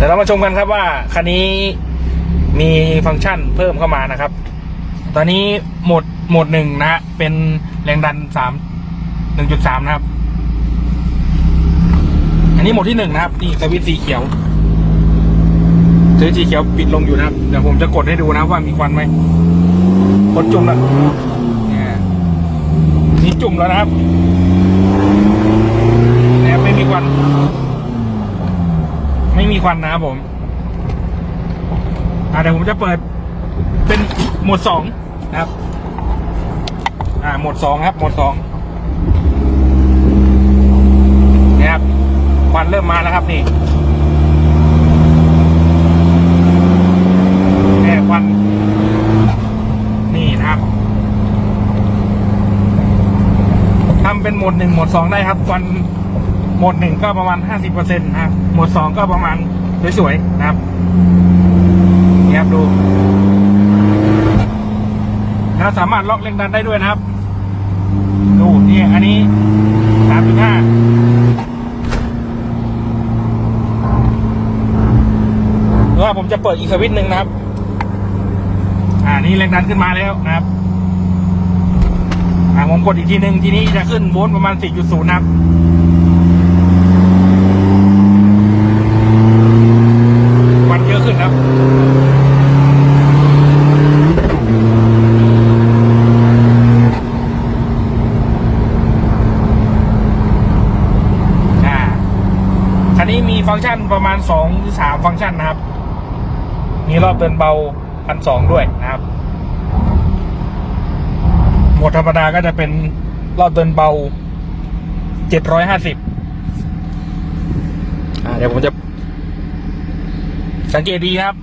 เดี๋ยวเรามาชมกันครับว่าคันนี้มีฟังก์ชันเพิ่มเข้ามานะครับ ตอนนี้โหมดโหมดหนึ่งนะเป็นแรงดันสามหนึ่งจุดสามนะครับ อันนี้โหมดที่หนึ่งนะครับนี่สวิตสีเขียวสวิตสีเขียวปิดลงอยู่นะครับเดี๋ยวผมจะกดให้ดูนะว่ามีควันไหมกดจุ่มแล้วเนี่ยนี่จุ่มแล้วนะครับแต่ไม่มีควัน ควันนะครับผมอ่าเดี๋ยวผมจะเปิดเป็นโหมดสองนะครับ อ่าโหมดสองครับโหมดสองเนี่ยครับควันเริ่มมาแล้วครับนี่เนี่ควัน นี่นะครับทำเป็นโหมดหนึ่งโหมดสองได้ครับควัน หมดหนึ่งก็ประมาณห้าสิบเปอร์เซ็นต์นะครับหมดสองก็ประมาณสวยๆนะครับนี่ครับดูแล้วสามารถล็อกแรงดันได้ด้วยนะครับ ดูนี่อันนี้สามจุดห้าว่าผมจะเปิดอีกสวิตช์หนึ่งนะครับ อ่านี่แรงดันขึ้นมาแล้วนะครับ อ่าผมกดอีกทีหนึ่งทีนี้จะขึ้นโวลต์ประมาณ 4.0 นะครับ วันเยอะขึ้นครับ อ่า คั นี้มีฟังก์ชันประมาณสองหรือสามฟังก์ชันนะครับ มีรอบเดินเบาพันสองด้วยนะครับ โหมดธรรมดาก็จะเป็นรอบเดินเบาเจ็ดร้อยห้าสิบอ่าเดี๋ยวผมจะ สังเกตดีครับ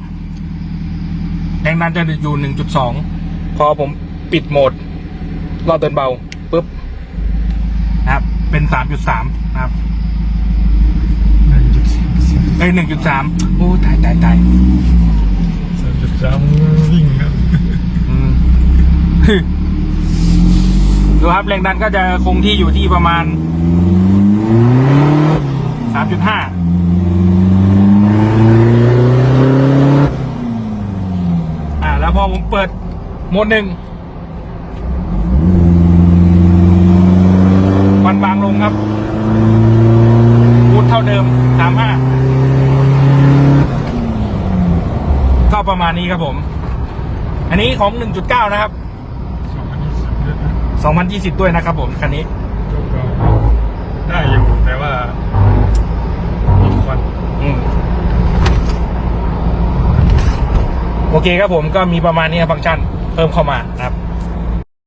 แรงดันจะอยู่หนึ่งจุดสองพอผมปิดโหมด รอบเดินเบาปุ๊บนะครับ เป็นสามจุดสามนะครับ เอ้ยหนึ่งจุดสามโอ้ตายตายตายสามจุดสามวิ่งครับอืมดูครับแรงดันก็จะคงที่อยู่ที่ประมาณสามจุดห้าอ่า แล้วพอผมเปิดโหมดหนึ่งควันบางลงครับพูดเท่าเดิมสามห้าก็ ประมาณนี้ครับผม อันนี้ของ 1.9 นะครับสองพันยี่สิบด้วยนะ2020 ด้วยนะครับผมคันนี้ก็ได้อยู่แต่ว่ามีควันอืมโอเคครับผมก็มีประมาณนี้ครับฟังก์ชันเพิ่มเข้ามานะครับ